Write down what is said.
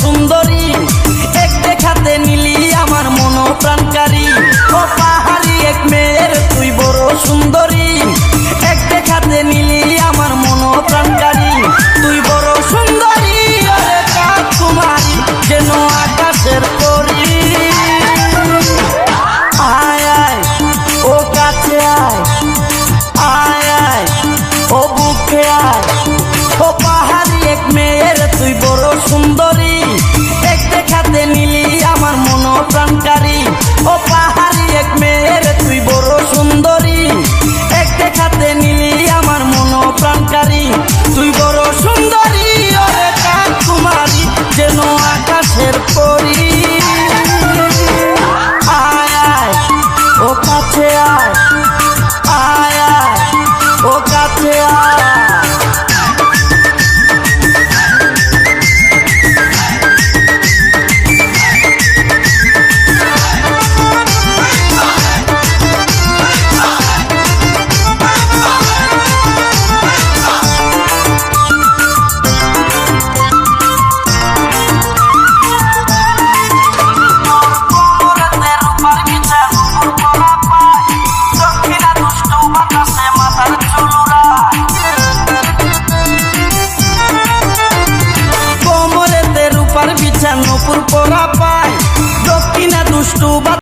সুন্দরী এক দেখাতে নিলি আমার মন প্রাণকারী ও পাহাড়ি এক মেয়ের তুই বড় সুন্দরী। এক দেখাতে নিলি আমার মন প্রাণকারী তুই বড় সুন্দরী আরে কুমারী, যেন আকাশের পরি। আয় আয়, ও কাছে আয়। আয় আয়, ও বুকে আয়। ও পাহাড়ি এক মেয়ের তুই বড় 안. বাচ্চা নপুর পড়া পায় দক্ষিণা দুষ্টু